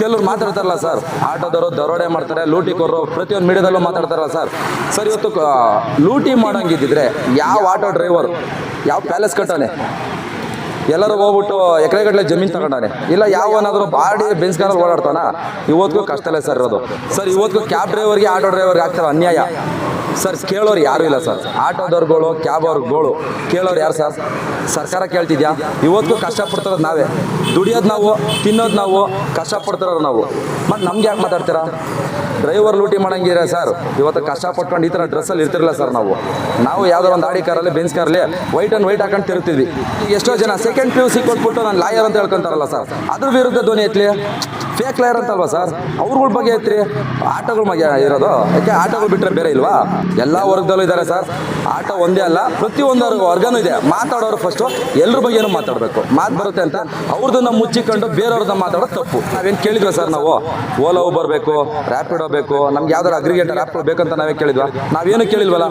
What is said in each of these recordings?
ಕೆಲವ್ರು ಮಾತಾಡ್ತಾರಲ್ಲ ಸರ್. ಆಟೋದವರು ದರೋಡೆ ಮಾಡ್ತಾರೆ ಲೂಟಿ ಕೊರೋ ಪ್ರತಿಯೊಂದು ಮೀಡಿಯಾದಲ್ಲೂ ಮಾತಾಡ್ತಾರಲ್ಲ ಸರ್. ಸರ್, ಇವತ್ತು ಲೂಟಿ ಮಾಡೋಂಗಿದ್ದಿದ್ರೆ ಯಾವ ಆಟೋ ಡ್ರೈವರ್, ಯಾವ ಪ್ಯಾಲೇಸ್ ಕಟ್ಟಾನೆ? ಎಲ್ಲರೂ ಹೋಗ್ಬಿಟ್ಟು ಎಕರೆಗಟ್ಟಲೆ ಜಮೀನು ತಗೊಂಡಾನೆ ಇಲ್ಲ ಯಾವನಾದರೂ ಬಾಡಿ ಬೆನ್ಸ್ ಓಡಾಡ್ತಾನ? ಇವತ್ತಿಗೂ ಕಷ್ಟಲೇ ಸರ್ ಇರೋದು. ಸರ್, ಇವತ್ತಿಗೂ ಕ್ಯಾಬ್ ಡ್ರೈವರ್ಗೆ ಆಟೋ ಡ್ರೈವರ್ಗೆ ಆಗ್ತಾರೆ ಅನ್ಯಾಯ. ಸರ್, ಕೇಳೋರು ಯಾರು ಇಲ್ಲ ಸರ್. ಆಟೋದವ್ರುಗಳು, ಕ್ಯಾಬ್ ಅವ್ರುಗಳು ಕೇಳೋರು ಯಾರು ಸರ್? ಸರ್ಕಾರ ಕೇಳ್ತಿದ್ಯಾ? ಇವತ್ತಿಗೂ ಕಷ್ಟಪಡ್ತಿರೋದು ನಾವೇ. ದುಡಿಯೋದು ನಾವು, ತಿನ್ನೋದು ನಾವು ಕಷ್ಟಪಡ್ತಿರೋರು ನಾವು. ಮತ್ತು ನಮ್ಗೆ ಯಾಕೆ ಮಾತಾಡ್ತೀರಾ? ಡ್ರೈವರ್ ಲೂಟಿ ಮಾಡಂಗಿದ್ರೆ ಸರ್, ಇವತ್ತು ಕಷ್ಟಪಟ್ಕೊಂಡು ಈ ಥರ ಡ್ರೆಸ್ಸಲ್ಲಿ ಇರ್ತಿರಲ್ಲ ಸರ್ ನಾವು. ನಾವು ಯಾವುದೋ ಒಂದು ಆಡಿ ಕಾರಲ್ಲಿ ಬೆನ್ಸ್ ಕಾರಲ್ಲಿ ವೈಟ್ ಆ್ಯಂಡ್ ವೈಟ್ ಹಾಕೊಂಡು ತಿರುತ್ತಿದ್ವಿ ಎಷ್ಟೋ ಜನ ಸೆಕೆಂಡ್ ಪಿ ಯು ಸಿ ಕೊಟ್ಬಿಟ್ಟು ನಾನು ಲಾಯರ್ ಅಂತ ಹೇಳ್ಕೊಂತಾರಲ್ಲ ಸರ್. ಅದ್ರ ವಿರುದ್ಧ ಧ್ವನಿ ಎತ್ತಲಿ ಫೇಕ್ ಲೇಯರ್ ಅಂತಲ್ವಾ ಸರ್? ಅವ್ರಗಳ ಬಗ್ಗೆ ಐತ್ರಿ. ಆಟೋಗಳ ಬಗ್ಗೆ ಇರೋದು. ಯಾಕೆ ಆಟೋಗಳು ಬಿಟ್ಟರೆ ಬೇರೆ ಇಲ್ವಾ? ಎಲ್ಲ ವರ್ಗದಲ್ಲೂ ಇದ್ದಾರೆ ಸರ್. ಆಟೋ ಒಂದೇ ಅಲ್ಲ ಪ್ರತಿಯೊಂದು ವರ್ಗನೂ ಇದೆ. ಮಾತಾಡೋರು ಫಸ್ಟು ಎಲ್ಲರ ಬಗ್ಗೆನೂ ಮಾತಾಡಬೇಕು. ಮಾತು ಬರುತ್ತೆ ಅಂತ ಅವ್ರದನ್ನ ಮುಚ್ಚಿಕೊಂಡು ಬೇರೆಯವ್ರನ್ನ ಮಾತಾಡೋದು ತಪ್ಪು. ನಾವೇನು ಕೇಳಿದ್ವಿ ಸರ್ ನಾವು? ಓಲಾ ಬರಬೇಕು ಬೇಕು ರ್ಯಾಪಿಡೋ ಬೇಕು, ನಮ್ಗೆ ಯಾವ್ದಾರು ಅಗ್ರಿಗೇಟರ್ ಆ್ಯಪ್ ಬೇಕಂತ ನಾವೇ ಕೇಳಿದ್ವಾ? ನಾವೇನು ಕೇಳಿಲ್ವಲ್ಲ?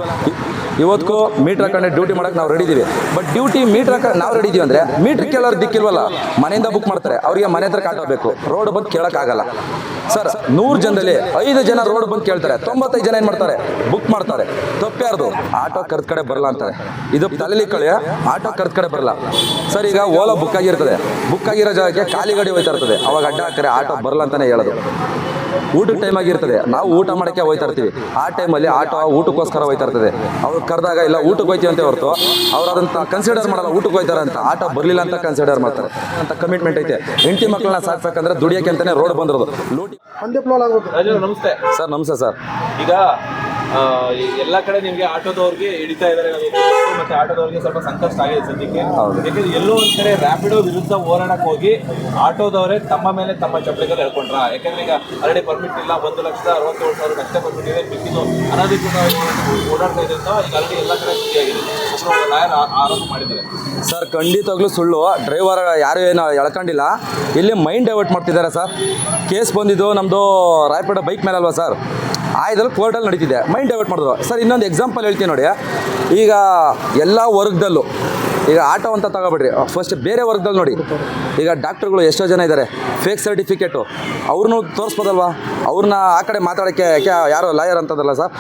ಇವತ್ತಿಗೂ ಮೀಟ್ರ್ ಹಾಕೊಂಡೆ ಡ್ಯೂಟಿ ಮಾಡಕ್ಕೆ ನಾವು ರೆಡಿ ಇದೀವಿ. ಬಟ್ ಡ್ಯೂಟಿ ಮೀಟ್ರ್ ಹಾಕ, ನಾವು ರೆಡಿ ಇದೀವಿ ಅಂದರೆ ಮೀಟ್ರ್ ಕೇಳೋರು ದಿಕ್ಕಿಲ್ವಲ್ಲ? ಮನೆಯಿಂದ ಬುಕ್ ಮಾಡ್ತಾರೆ. ಅವರಿಗೆ ಮನೆ ಹತ್ರ ಕಾಟಬೇಕು ರೋಡ್ ಬಂದು ಕೇಳೋಕ್ಕಾಗಲ್ಲ ಸರ್ ನೂರು ಜನದಲ್ಲಿ ಐದು ಜನ ರೋಡ್ ಬಂದು ಕೇಳ್ತಾರೆ. ತೊಂಬತ್ತೈದು ಜನ ಏನು ಮಾಡ್ತಾರೆ? ಬುಕ್ ಮಾಡ್ತಾರೆ. ತಪ್ಪ್ಯಾರ್ದು ಆಟೋ ಕರ್ದ ಕಡೆ ಬರಲ್ಲ ಅಂತಾರೆ. ಇದು ತಲೆಲಿ ಕಳೆಯ ಆಟೋ ಕರ್ದ ಕಡೆ ಬರಲ್ಲ ಸರ್ ಈಗ ಓಲಾ ಬುಕ್ ಆಗಿರ್ತದೆ. ಬುಕ್ ಆಗಿರೋ ಜಾಗಕ್ಕೆ ಖಾಲಿ ಗಾಡಿ ಹೋಯ್ತಾ ಇರ್ತದೆ. ಅವಾಗ ಅಡ್ಡ ಹಾಕ್ತಾರೆ ಆಟೋ ಬರಲ್ಲ ಅಂತಾನೆ ಹೇಳೋದು. ಊಟದ ಟೈಮ್ ಆಗಿರ್ತದೆ. ನಾವು ಊಟ ಮಾಡೋಕ್ಕೆ ಹೋಯ್ತಾ ಇರ್ತೀವಿ. ಆ ಟೈಮಲ್ಲಿ ಆಟೋ ಊಟಕ್ಕೋಸ್ಕರ ಹೋಯ್ತಾ ಇರ್ತದೆ. ಅವ್ರು ಕರೆದಾಗ ಇಲ್ಲ ಊಟಕ್ಕೆ ಹೋಯ್ತೀವಿ ಅಂತ ಹೊರತು ಅವ್ರು ಅದಂತ ಕನ್ಸಿಡರ್ ಮಾಡಲ್ಲ ಊಟಕ್ಕೆ ಹೋಯ್ತಾರೆ ಅಂತ. ಆಟೋ ಬರಲಿಲ್ಲ ಅಂತ ಕನ್ಸಿಡರ್ ಮಾಡ್ತಾರೆ. ಅಂತ ಕಮಿಟ್ಮೆಂಟ್ ಐತೆ. ಹೆಂಡತಿ ಮಕ್ಕಳನ್ನ ಸಾಕ್ಬೇಕಂದ್ರೆ ದುಡಿಯೋಕೆ ಅಂತಾನೆ ರೋಡ್ ಬಂದಿರೋದು. ಲೂಟಿ ನಮಸ್ತೆ. ಸರ್ ನಮಸ್ತೆ ಸರ್. ಈಗ ಎಲ್ಲಾ ಕಡೆ ನಿಮಗೆ ಆಟೋದವ್ರಿಗೆ ಹಿಡಿತಾ ಗೊತ್ತು. ಮತ್ತೆ ಆಟೋದವ್ರಿಗೆ ಸ್ವಲ್ಪ ಸಂಕಷ್ಟ ಆಗಿದೆ ಸದ್ಯಕ್ಕೆ. ಯಾಕಂದ್ರೆ ಎಲ್ಲೋ ಒಂದ್ ಕಡೆ ರ್ಯಾಪಿಡೋ ವಿರುದ್ಧ ಹೋರಾಡಕ್ ಹೋಗಿ ಆಟೋದವರೇ ತಮ್ಮ ಮೇಲೆ ತಮ್ಮ ಚಪ್ಪಲಿಗಳು ಹೇಳ್ಕೊಂಡ್ರ ಯಾಕಂದ್ರೆ ಈಗ ಆಲ್ರೆಡಿ ಪರ್ಮಿಟ್ ಇಲ್ಲ ಒಂದು ಲಕ್ಷದ ಅರವತ್ತೇಳು ಸಾವಿರ ಲಕ್ಷ ಪರ್ಮಿಟ್ ಇದೆ ಬಿಕ್ಕಿದ್ದು ಅನಧಿಕೃತವಾಗಿ ಓಡಾಡ್ತಾ ಇದೆ ಅಂತ ಈಗ ಆಲ್ರೆಡಿ ಎಲ್ಲ ಕಡೆ ಸುದ್ದಿಯಾಗಿದೆ ಲಾಯರ್ ಆರೋಪ ಮಾಡಿದ್ದಾರೆ. ಸರ್ ಖಂಡಿತವಾಗ್ಲೂ ಸುಳ್ಳು. ಡ್ರೈವರ್ ಯಾರು ಏನು ಎಳ್ಕೊಂಡಿಲ್ಲ. ಇಲ್ಲಿ ಮೈಂಡ್ ಡೈವರ್ಟ್ ಮಾಡ್ತಿದ್ದಾರೆ ಸರ್. ಕೇಸ್ ಬಂದಿದ್ದು ನಮ್ಮದು ರಾಯಪೇಟೆ ಬೈಕ್ ಮೇಲೆ ಅಲ್ವಾ ಸರ್? ಆಯ್ದಲ್ಲಿ ಕೋರ್ಟಲ್ಲಿ ನಡೀತಿದೆ. ಮೈಂಡ್ ಡೈವರ್ಟ್ ಮಾಡಿದ್ರು. ಸರ್, ಇನ್ನೊಂದು ಎಕ್ಸಾಂಪಲ್ ಹೇಳ್ತೀನಿ ನೋಡಿ. ಈಗ ಎಲ್ಲ ವರ್ಗದಲ್ಲೂ, ಈಗ ಆಟೋ ಅಂತ ತಗೋಬೇಡ್ರಿ. ಫಸ್ಟ್ ಬೇರೆ ವರ್ಗದಲ್ಲಿ ನೋಡಿ. ಈಗ ಡಾಕ್ಟ್ರುಗಳು ಎಷ್ಟೋ ಜನ ಇದ್ದಾರೆ ಫೇಕ್ ಸರ್ಟಿಫಿಕೇಟು ಅವ್ರನ್ನೂ ತೋರಿಸ್ಬೋದಲ್ವಾ? ಅವ್ರನ್ನ ಆ ಕಡೆ ಮಾತಾಡೋಕ್ಕೆ ಯಾರು ಯಾರೋ ಲಾಯರ್ ಅಂತದಲ್ಲ ಸರ್.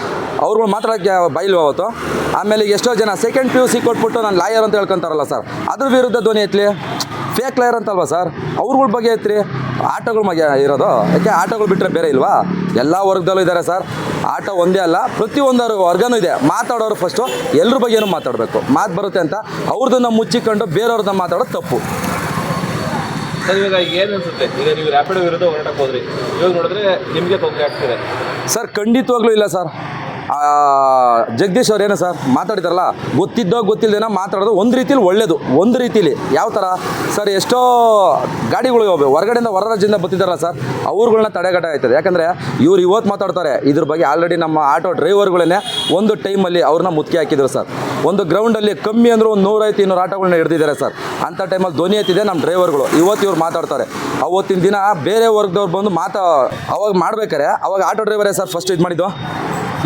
ಅವ್ರುಗಳು ಮಾತಾಡೋಕ್ಕೆ ಬೈಲ್ವ ಅವತ್ತು? ಆಮೇಲೆ ಎಷ್ಟೋ ಜನ ಸೆಕೆಂಡ್ ಪಿ ಯು ಸಿ ಕೊಟ್ಬಿಟ್ಟು ನಾನು ಲಾಯರ್ ಅಂತ ಹೇಳ್ಕೊಂತಾರಲ್ಲ ಸರ್. ಅದ್ರ ವಿರುದ್ಧ ಧ್ವನಿ ಎತ್ತಲಿ ಫೇಕ್ ಲಾಯರ್ ಅಂತಲ್ವಾ ಸರ್? ಅವ್ರಗಳ ಬಗ್ಗೆ ಐತ್ರಿ ಆಟೋಗಳ ಮಗ ಇರೋದು. ಯಾಕೆ ಆಟೋಗಳು ಬಿಟ್ಟರೆ ಬೇರೆ ಇಲ್ವಾ? ಎಲ್ಲ ವರ್ಗದಲ್ಲೂ ಇದ್ದಾರೆ ಸರ್. ಆಟೋ ಒಂದೇ ಅಲ್ಲ ಪ್ರತಿಯೊಂದು ವರ್ಗನೂ ಇದೆ. ಮಾತಾಡೋರು ಫಸ್ಟು ಎಲ್ಲರ ಬಗ್ಗೆನೂ ಮಾತಾಡಬೇಕು. ಮಾತು ಬರುತ್ತೆ ಅಂತ ಅವ್ರದನ್ನ ಮುಚ್ಚಿಕೊಂಡು ಬೇರೆಯವ್ರನ್ನ ಮಾತಾಡೋದು ತಪ್ಪು. ಸರ್ ಇವಾಗ ಏನ್ ಅನ್ಸುತ್ತೆ? ಈಗ ನೀವು ರ್ಯಾಪಿಡೋ ವಿರುದ್ಧ ಹೋರಾಟಕ್ಕೆ ಹೋದ್ರಿ. ಇವಾಗ ನೋಡಿದ್ರೆ ನಿಮಗೆ ತೊಂದರೆ ಆಗ್ತಿದೆ. ಸರ್ ಖಂಡಿತವಾಗ್ಲೂ ಇಲ್ಲ ಸರ್. ಜಗದೀಶ್ ಅವ್ರು ಏನು ಸರ್ ಮಾತಾಡಿದಾರಲ್ಲ? ಗೊತ್ತಿದ್ದೋ ಗೊತ್ತಿಲ್ಲದೇನೋ ಮಾತಾಡೋದು ಒಂದು ರೀತಿಲಿ ಒಳ್ಳೇದು. ಒಂದು ರೀತಿಲಿ. ಯಾವ ಥರ ಸರ್, ಎಷ್ಟೋ ಗಾಡಿಗಳು ಹೊರಗಡೆಯಿಂದ ಹೊರ ರಾಜ್ಯದಿಂದ ಬರ್ತಿದ್ದಾರಲ್ಲ ಸರ್ ಅವ್ರುಗಳನ್ನ ತಡೆಗಟ್ಟ ಆಯ್ತದೆ ಯಾಕಂದರೆ ಇವ್ರು ಇವತ್ತು ಮಾತಾಡ್ತಾರೆ. ಇದ್ರ ಬಗ್ಗೆ ಆಲ್ರೆಡಿ ನಮ್ಮ ಆಟೋ ಡ್ರೈವರ್ಗಳನ್ನೇ ಒಂದು ಟೈಮಲ್ಲಿ ಅವ್ರನ್ನ ಮುತ್ತಿಗೆ ಹಾಕಿದ್ರು ಸರ್. ಒಂದು ಗ್ರೌಂಡಲ್ಲಿ ಕಮ್ಮಿ ಅಂದರೂ ಒಂದು ನೂರೈವತ್ತು, ಇನ್ನೂರು ಆಟೋಗಳನ್ನ ಹಿಡ್ದಿದ್ದಾರೆ ಸರ್. ಅಂಥ ಟೈಮಲ್ಲಿ ಧ್ವನಿ ಎತ್ತಿದೆ ನಮ್ಮ ಡ್ರೈವರ್ಗಳು. ಇವತ್ತು ಇವ್ರು ಮಾತಾಡ್ತಾರೆ. ಅವತ್ತಿನ ದಿನ ಬೇರೆ ವರ್ಗದವ್ರು ಬಂದು ಮಾತಾ, ಅವಾಗ ಮಾಡ್ಬೇಕಾರೆ ಅವಾಗ ಆಟೋ ಡ್ರೈವರೇ ಸರ್ ಫಸ್ಟ್ ಇದು ಮಾಡಿದ್ದು?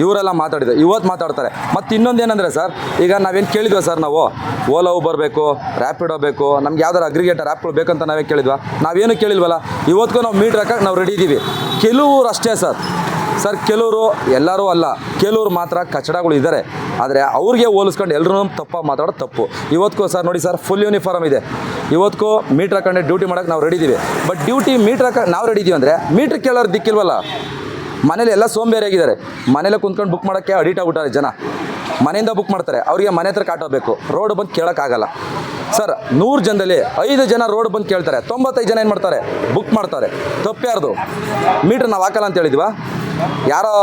ಇವರೆಲ್ಲ ಮಾತಾಡಿದ್ರು. ಇವತ್ತು ಮಾತಾಡ್ತಾರೆ. ಮತ್ತು ಇನ್ನೊಂದು ಏನಂದರೆ ಸರ್, ಈಗ ನಾವೇನು ಕೇಳಿದ್ವಿ ಸರ್ ನಾವು? ಓಲಾ ಊಬರ್ ಬೇಕು ರ್ಯಾಪಿಡೋ ಬೇಕು, ನಮ್ಗೆ ಯಾವ್ದಾರು ಅಗ್ರಿಗೇಟರ್ ಆ್ಯಪ್ಗಳು ಬೇಕಂತ ನಾವೇ ಕೇಳಿದ್ವಾ? ನಾವೇನು ಕೇಳಿಲ್ವಲ್ಲ? ಇವತ್ತಿಗೂ ನಾವು ಮೀಟ್ರ್ ಹಾಕಕ್ಕೆ ನಾವು ರೆಡಿ ಇದ್ದೀವಿ ಕೆಲವರು ಅಷ್ಟೇ ಸರ್. ಸರ್, ಕೆಲವರು ಎಲ್ಲರೂ ಅಲ್ಲ. ಕೆಲವರು ಮಾತ್ರ ಕಚಡಗಳು ಇದ್ದಾರೆ ಆದರೆ ಅವ್ರಿಗೆ ಹೋಲಿಸ್ಕೊಂಡು ಎಲ್ಲರೂ ತಪ್ಪ ಮಾತಾಡೋದು ತಪ್ಪು. ಇವತ್ತಿಗೂ ಸರ್, ನೋಡಿ ಸರ್ ಫುಲ್ ಯೂನಿಫಾರ್ಮ್ ಇದೆ. ಇವತ್ತಿಗೂ ಮೀಟ್ರ್ ಹಾಕೊಂಡೆ ಡ್ಯೂಟಿ ಮಾಡೋಕ್ಕೆ ನಾವು ರೆಡಿ ಇದ್ದೀವಿ ಬಟ್ ಡ್ಯೂಟಿ ಮೀಟ್ರ್ ಹಾಕ, ನಾವು ರೆಡಿ ಇದ್ದೀವಿ ಅಂದರೆ ಮೀಟ್ರ್ ಕೇಳೋರು ದಿಕ್ಕಿಲ್ವಲ್ಲ? ಮನೇಲಿ ಎಲ್ಲ ಸೋಂಬೇರಿಯಾಗಿದ್ದಾರೆ ಮನೇಲೆ ಕುಂತ್ಕೊಂಡು ಬುಕ್ ಮಾಡೋಕ್ಕೆ ಅಡಿಟ್ ಆಗ್ಬಿಟ್ಟಾರೆ ಜನ. ಮನೆಯಿಂದ ಬುಕ್ ಮಾಡ್ತಾರೆ. ಅವರಿಗೆ ಮನೆ ಹತ್ರ ಕಾಟೋಬೇಕು ರೋಡ್ ಬಂದು ಕೇಳೋಕ್ಕಾಗಲ್ಲ ಸರ್ ನೂರು ಜನದಲ್ಲಿ ಐದು ಜನ ರೋಡ್ ಬಂದು ಕೇಳ್ತಾರೆ. ತೊಂಬತ್ತೈದು ಜನ ಏನು ಮಾಡ್ತಾರೆ? ಬುಕ್ ಮಾಡ್ತಾರೆ. ತಪ್ಪ್ಯಾರ್ದು ಮೀಟ್ರ್ ನಾವು ಹಾಕಲ್ಲ ಅಂತ ಹೇಳಿದ್ವಾ? ಯಾರೋ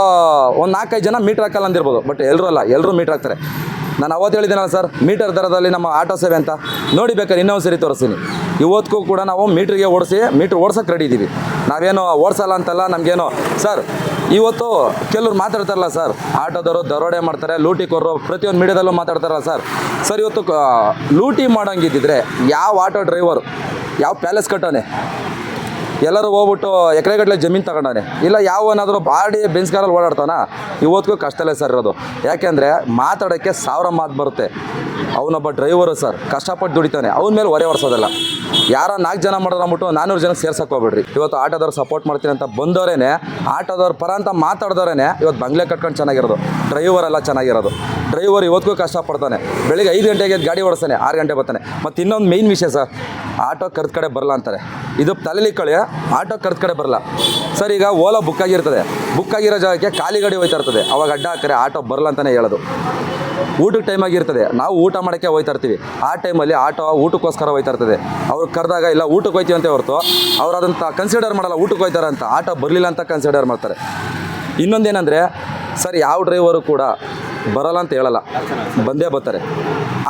ಒಂದು ನಾಲ್ಕೈದು ಜನ ಮೀಟ್ರ್ ಹಾಕಲ್ಲ ಅಂದಿರ್ಬೋದು. ಬಟ್ ಎಲ್ಲರೂ ಅಲ್ಲ. ಎಲ್ಲರೂ ಮೀಟ್ರ್ ಹಾಕ್ತಾರೆ. ನಾನು ಅವತ್ತು ಹೇಳಿದ್ದೀನಲ್ಲ ಸರ್ ಮೀಟರ್ ದರದಲ್ಲಿ ನಮ್ಮ ಆಟೋ ಸೇವೆ ಅಂತ. ನೋಡಿ ಬೇಕಾದ್ರೆ ಇನ್ನೊಂದು ಸರಿ ತೋರಿಸ್ತೀನಿ. ಇವತ್ತಿಗೂ ಕೂಡ ನಾವು ಮೀಟ್ರಿಗೆ ಓಡಿಸಿ ಮೀಟ್ರ್ ಓಡ್ಸೋಕೆ ರೆಡಿ ಇದ್ದೀವಿ ನಾವೇನು ಓಡಿಸಲ್ಲ ಅಂತಲ್ಲ, ನಮಗೇನು, ಸರ್, ಇವತ್ತು ಕೆಲವ್ರು ಮಾತಾಡ್ತಾರಲ್ಲ ಸರ್, ಆಟೋದವರು ದರೋಡೆ ಮಾಡ್ತಾರೆ ಲೂಟಿ ಕೊರ್ರು ಪ್ರತಿಯೊಂದು ಮೀಡಿಯಾದಲ್ಲೂ ಮಾತಾಡ್ತಾರಲ್ಲ ಸರ್. ಸರ್, ಇವತ್ತು ಲೂಟಿ ಮಾಡೋಂಗಿದ್ದಿದ್ರೆ ಯಾವ ಆಟೋ ಡ್ರೈವರ್, ಯಾವ ಪ್ಯಾಲೇಸ್ ಕಟ್ಟೋನೆ? ಎಲ್ಲರೂ ಹೋಗ್ಬಿಟ್ಟು ಎಕರೆಗಟ್ಟಲೆ ಜಮೀನು ತಗೊಂಡವನೆ? ಇಲ್ಲ ಯಾವನಾದರೂ ಬಾಡಿ ಬೆನ್ಸ್ ಕಾರಲ್ಲಿ ಓಡಾಡ್ತಾನ? ಇವತ್ತಿಗೂ ಕಷ್ಟಲೇ ಸರ್ ಇರೋದು. ಯಾಕೆಂದರೆ ಮಾತಾಡೋಕ್ಕೆ ಸಾವಿರ ಮಾತು ಬರುತ್ತೆ. ಅವನೊಬ್ಬ ಡ್ರೈವರು ಸರ್, ಕಷ್ಟಪಟ್ಟು ದುಡಿತಾನೆ. ಅವನ ಮೇಲೆ ಹೊರೆ ಹೊರಿಸೋದಲ್ಲ ಯಾರ ನಾಲ್ಕು ಜನ ಮಾಡೋದು ಅಂದ್ಬಿಟ್ಟು ನಾನ್ನೂರು ಜನ ಸೇರ್ಸಕ್ಕೆ ಹೋಗ್ಬೇಡ್ರಿ. ಇವತ್ತು ಆಟೋದವ್ರು ಸಪೋರ್ಟ್ ಮಾಡ್ತೀನಿ ಅಂತ ಬಂದವರೇನೆ, ಆಟೋದವ್ರ ಪರ ಅಂತ ಮಾತಾಡಿದವರೇನೆ, ಇವತ್ತು ಬಂಗ್ಲೆ ಕಟ್ಕೊಂಡು ಚೆನ್ನಾಗಿರೋದು. ಡ್ರೈವರ್ ಎಲ್ಲ ಚೆನ್ನಾಗಿರೋದು. ಡ್ರೈವರ್ ಇವತ್ತಿಗೂ ಕಷ್ಟಪಡ್ತಾನೆ. ಬೆಳಿಗ್ಗೆ ಐದು ಗಂಟೆಗೆ ಗಾಡಿ ಓಡಿಸ್ತಾನೆ, ಆರು ಗಂಟೆ ಬರ್ತಾನೆ. ಮತ್ತು ಇನ್ನೊಂದು ಮೇಯ್ನ್ ವಿಷಯ ಸರ್, ಆಟೋ ಕರೆದ ಕಡೆ ಬರಲ್ಲ ಅಂತಾರೆ. ಇದು ತಲೆಲಿ ಕಳೆ, ಆಟೋ ಕರೆದ ಕಡೆ ಬರಲ್ಲ ಸರ್ ಈಗ ಓಲಾ ಬುಕ್ ಆಗಿರ್ತದೆ. ಬುಕ್ ಆಗಿರೋ ಜಾಗಕ್ಕೆ ಖಾಲಿ ಗಾಡಿ ಹೋಯ್ತಾ ಅವಾಗ ಅಡ್ಡ ಹಾಕರೆ ಆಟೋ ಬರಲ್ಲ ಅಂತಲೇ ಹೇಳೋದು. ಊಟಕ್ಕೆ ಟೈಮ್ ಆಗಿರ್ತದೆ. ನಾವು ಊಟ ಮಾಡೋಕ್ಕೆ ಹೋಯ್ತಾ ಇರ್ತೀವಿ. ಆ ಟೈಮಲ್ಲಿ ಆಟೋ ಊಟಕ್ಕೋಸ್ಕರ ಹೋಯ್ತಾ ಇರ್ತದೆ. ಅವ್ರು ಕರೆದಾಗ ಇಲ್ಲ ಊಟಕ್ಕೆ ಹೋಯ್ತೀವಿ ಅಂತ ಹೊರತು ಅವ್ರು ಅದಂತ ಕನ್ಸಿಡರ್ ಮಾಡಲ್ಲ, ಊಟಕ್ಕೆ ಹೋಯ್ತಾರೆ ಅಂತ. ಆಟೋ ಬರಲಿಲ್ಲ ಅಂತ ಕನ್ಸಿಡರ್ ಮಾಡ್ತಾರೆ. ಇನ್ನೊಂದೇನೆಂದರೆ, ಸರ್, ಯಾವ ಡ್ರೈವರು ಕೂಡ ಬರಲ್ಲ ಅಂತ ಹೇಳಲ್ಲ. ಬಂದೇ ಬರ್ತಾರೆ.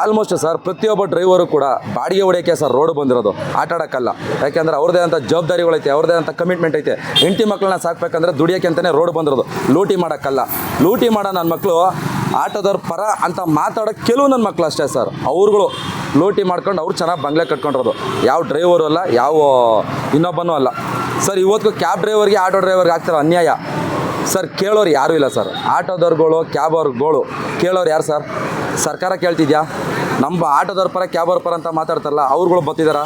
ಆಲ್ಮೋಸ್ಟ್ ಸರ್ ಪ್ರತಿಯೊಬ್ಬ ಡ್ರೈವರು ಕೂಡ ಬಾಡಿಗೆ ಹೊಡೆಯೋಕ್ಕೆ ಸರ್ ರೋಡ್ ಬಂದಿರೋದು. ಆಟ ಆಡೋಕ್ಕಲ್ಲ. ಯಾಕೆಂದ್ರೆ ಅವ್ರದ್ದೇ ಅಂತ ಜವಾಬ್ದಾರಿಗಳೈತೆ ಅವ್ರದೇ ಅಂತ ಕಮಿಟ್ಮೆಂಟ್ ಐತೆ. ಹೆಂಡತಿ ಮಕ್ಕಳನ್ನ ಸಾಕ್ಬೇಕಂದ್ರೆ ದುಡಿಯೋಕೆ ಅಂತಲೇ ರೋಡ್ ಬಂದಿರೋದು. ಲೂಟಿ ಮಾಡೋಕ್ಕಲ್ಲ. ಲೂಟಿ ಮಾಡೋ ನನ್ನ ಮಕ್ಕಳು ಆಟೋದವ್ರ ಪರ ಅಂತ ಮಾತಾಡೋ ಕೆಲವು ನನ್ನ ಮಕ್ಕಳು ಅಷ್ಟೇ ಸರ್ ಅವ್ರುಗಳು ಲೂಟಿ ಮಾಡ್ಕೊಂಡು ಅವ್ರು ಚೆನ್ನಾಗಿ ಬಂಗ್ಲೆ ಕಟ್ಕೊಂಡಿರೋದು. ಯಾವ ಡ್ರೈವರು ಅಲ್ಲ, ಯಾವ ಇನ್ನೊಬ್ಬನೂ ಅಲ್ಲ. ಸರ್ ಇವತ್ತು ಕ್ಯಾಬ್ ಡ್ರೈವರ್ಗೆ ಆಟೋ ಡ್ರೈವರ್ಗೆ ಆಗ್ತಿರೋ ಅನ್ಯಾಯ. ಸರ್, ಕೇಳೋರು ಯಾರೂ ಇಲ್ಲ ಸರ್. ಆಟೋದವ್ರುಗಳು, ಕ್ಯಾಬವ್ರುಗಳು, ಕೇಳೋರು ಯಾರು ಸರ್? ಸರ್ಕಾರ ಕೇಳ್ತಿದ್ಯಾ? ನಮ್ಮ ಆಟೋದವ್ರ ಪರ, ಕ್ಯಾಬವ್ರ ಪರ ಅಂತ ಮಾತಾಡ್ತಾರಲ್ಲ, ಅವ್ರುಗಳು ಬತ್ತಿದಾರ?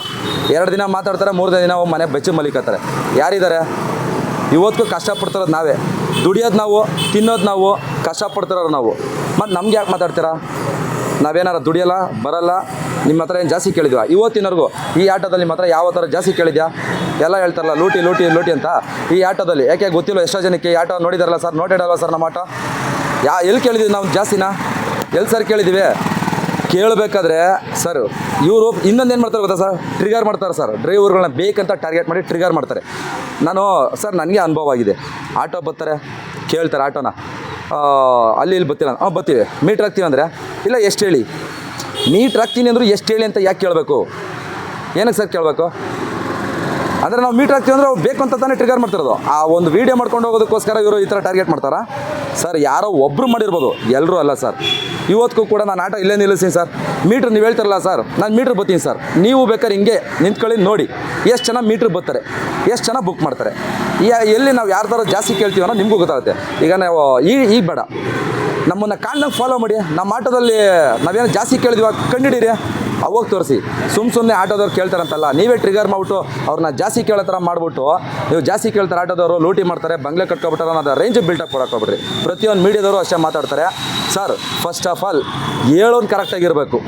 ಎರಡು ದಿನ ಮಾತಾಡ್ತಾರೆ ಮೂರನೇ ದಿನ ಮನೆ ಬೆಚ್ಚಿ ಮಲಿಕತ್ತಾರೆ. ಯಾರಿದ್ದಾರೆ? ಇವತ್ತಿಗೂ ಕಷ್ಟಪಡ್ತಿರೋದು ನಾವೇ. ದುಡಿಯೋದು ನಾವು, ತಿನ್ನೋದು ನಾವು, ಕಷ್ಟಪಡ್ತಿರೋರು ನಾವು. ಮತ್ತು ನಮ್ಗೆ ಯಾಕೆ ಮಾತಾಡ್ತೀರಾ? ನಾವೇನಾರ ದುಡಿಯಲ್ಲ, ಬರಲ್ಲ, ನಿಮ್ಮ ಹತ್ರ ಏನು ಜಾಸ್ತಿ ಕೇಳಿದ್ವಾ? ಇವತ್ತಿನವರೆಗೂ ಈ ಆಟೋದಲ್ಲಿ ನಿಮ್ಮ ಹತ್ರ ಯಾವ ಥರ ಜಾಸ್ತಿ ಕೇಳಿದ್ಯಾ? ಎಲ್ಲ ಹೇಳ್ತಾರಲ್ಲ, ಲೂಟಿ ಲೂಟಿ ಲೂಟಿ ಅಂತ. ಈ ಆಟೋದಲ್ಲಿ ಯಾಕೆ ಗೊತ್ತಿಲ್ಲ ಎಷ್ಟೋ ಜನಕ್ಕೆ ಈ ಆಟೋ ನೋಡಿದಾರಲ್ಲ ಸರ್ ನೋಟೆಡ್ ಅಲ್ವಾ ಸರ್ ನಮ್ಮ ಆಟೋ? ಯಾ ಎಲ್ಲಿ ಕೇಳಿದ್ವಿ ನಾವು ಜಾಸ್ತಿನಾ? ಎಲ್ಲಿ ಸರ್ ಕೇಳಿದ್ದೀವಿ ಕೇಳಬೇಕಾದ್ರೆ ಸರ್ ಇವರು ಇನ್ನೊಂದು ಏನು ಮಾಡ್ತಾರೆ ಗೊತ್ತಾ ಸರ್ ಟ್ರಿಗರ್ ಮಾಡ್ತಾರೆ ಸರ್ ಡ್ರೈವರ್ಗಳನ್ನ ಬೇಕಂತ ಟಾರ್ಗೆಟ್ ಮಾಡಿ ಟ್ರಿಗರ್ ಮಾಡ್ತಾರೆ. ನಾನು ಸರ್ ನನಗೆ ಅನುಭವ ಆಗಿದೆ. ಆಟೋ ಬರ್ತಾರೆ, ಕೇಳ್ತಾರೆ ಆಟೋನ. ಅಲ್ಲಿ ಇಲ್ಲಿ ಬರ್ತೀರ? ಹಾಂ ಬರ್ತೀವಿ. ಮೀಟ್ರ್ ಹಾಕ್ತೀವಿ ಅಂದರೆ? ಇಲ್ಲ, ಎಷ್ಟು ಹೇಳಿ? ಮೀಟ್ರ್ ಹಾಕ್ತೀನಿ ಅಂದರೂ ಎಷ್ಟು ಹೇಳಿ ಅಂತ ಯಾಕೆ ಕೇಳಬೇಕು? ಏನಕ್ಕೆ ಸರ್ ಕೇಳಬೇಕು? ಅಂದರೆ ನಾವು ಮೀಟ್ ಹಾಕ್ತೀವಿ ಅಂದ್ರೆ ಅವ್ರು ಬೇಕು ಅಂತ ತಾನೇ ಟ್ರಿಗರ್ ಮಾಡ್ತಿರೋದು. ಆ ಒಂದು ವೀಡಿಯೋ ಮಾಡ್ಕೊಂಡು ಹೋಗೋದಕ್ಕೋಸ್ಕರ ಇವರು ಈ ಥರ ಟಾರ್ಗೆಟ್ ಮಾಡ್ತಾರಾ. ಸರ್ ಯಾರೋ ಒಬ್ಬರು ಮಾಡಿರ್ಬೋದು. ಎಲ್ಲರೂ ಅಲ್ಲ ಸರ್ ಇವತ್ತಿಗೂ ಕೂಡ ನಾನು ಆಟೋ ಇಲ್ಲೇ ನಿಲ್ಲಿಸ್ತೀನಿ ಸರ್ ಮೀಟ್ರ್ ನೀವು ಹೇಳ್ತಿರಲ್ಲ ಸರ್ ನಾನು ಮೀಟ್ರ್ ಬರ್ತೀನಿ ಸರ್ ನೀವು ಬೇಕಾದ್ರೆ ಹಿಂಗೆ ನಿಂತ್ಕೊಳ್ಳಿ, ನೋಡಿ. ಎಷ್ಟು ಜನ ಮೀಟ್ರ್ ಬರ್ತಾರೆ? ಎಷ್ಟು ಜನ ಬುಕ್ ಮಾಡ್ತಾರೆ? ಎಲ್ಲಿ ನಾವು ಯಾರ ಜಾಸ್ತಿ ಕೇಳ್ತೀವೋ ನಿಮಗೂ ಗೊತ್ತಾಗುತ್ತೆ. ಈಗ ನಾವು ಈ ಈಗ ಬೇಡ. ನಮ್ಮನ್ನು ಕಾಣ್ದಂಗೆ ಫಾಲೋ ಮಾಡಿ, ನಮ್ಮ ಆಟೋದಲ್ಲಿ ನಾವೇನು ಜಾಸ್ತಿ ಕೇಳಿದ್ವಿ ಕಂಡಿಡೀರಿ, ಅವಾಗ ತೋರಿಸಿ. ಸುಮ್ಮ ಸುಮ್ಮನೆ ಆಟೋದವ್ರು ಕೇಳ್ತಾರಂತಲ್ಲ, ನೀವೇ ಟ್ರಿಗರ್ ಮಾಡ್ಬಿಟ್ಟು ಅವ್ರನ್ನ ಜಾಸ್ತಿ ಕೇಳೋ ಥರ ಮಾಡಿಬಿಟ್ಟು, ನೀವು ಜಾಸ್ತಿ ಕೇಳ್ತಾರೆ ಆಟೋದವರು, ಲೂಟಿ ಮಾಡ್ತಾರೆ, ಬಂಗ್ಲೆ ಕಟ್ಕೊಬಿಟ್ಟಾರ ಅನ್ನೋದು ರೇಂಜ್ ಬಿಲ್ಟಪ್ ಕೊಡೋಕೋಗ್ಬಿಡ್ರಿ ಪ್ರತಿಯೊಂದು ಮೀಡಿಯಾದವರು ಅಷ್ಟೇ ಮಾತಾಡ್ತಾರೆ. ಸರ್ ಫಸ್ಟ್ ಆಫ್ ಆಲ್ ಹೇಳೋನು ಕರೆಕ್ಟಾಗಿರಬೇಕು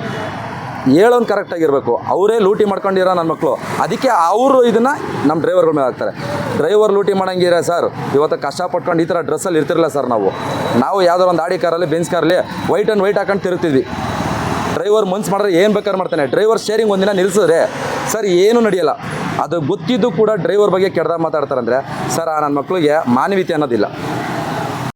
ಹೇಳೋನು ಕರೆಕ್ಟಾಗಿರಬೇಕು ಅವರೇ ಲೂಟಿ ಮಾಡ್ಕೊಂಡಿರೋ ನನ್ನ ಮಕ್ಕಳು ಅದಕ್ಕೆ ಅವರು ಇದನ್ನು ನಮ್ಮ ಡ್ರೈವರ್ಗಳ ಮೇಲೆ ಹಾಕ್ತಾರೆ. ಡ್ರೈವರ್ ಲೂಟಿ ಮಾಡಂಗಿರ ಸರ್ ಇವತ್ತು ಕಷ್ಟಪಟ್ಕೊಂಡು ಈ ಥರ ಡ್ರೆಸ್ಸಲ್ಲಿ ಇರ್ತಿರಲ್ಲ ಸರ್ ನಾವು. ನಾವು ಯಾವ್ದಾರು ಒಂದು ಆಡಿ ಕಾರಲ್ಲಿ ಬೆನ್ಸ್ ಕಾರಲ್ಲಿ ವೈಟ್ ಆ್ಯಂಡ್ ವೈಟ್ ಹಾಕೊಂಡು ತಿರುಗ್ತಿದ್ವಿ. ಡ್ರೈವರ್ ಮನ್ಸ್ ಮಾಡಿದ್ರೆ ಏನು ಬೇಕಾದ್ರೆ ಮಾಡ್ತಾನೆ. ಡ್ರೈವರ್ ಶೇರಿಂಗ್ ಒಂದಿನ ನಿಲ್ಲಿಸಿದ್ರೆ ಸರ್ ಏನೂ ನಡೆಯಲ್ಲ. ಅದು ಗೊತ್ತಿದ್ದು ಕೂಡ ಡ್ರೈವರ್ ಬಗ್ಗೆ ಕೆಡ್ದಾಗ ಮಾತಾಡ್ತಾರಂದರೆ ಸರ್ ಆ ನನ್ನ ಮಕ್ಕಳಿಗೆ ಮಾನವೀಯತೆ ಅನ್ನೋದಿಲ್ಲ.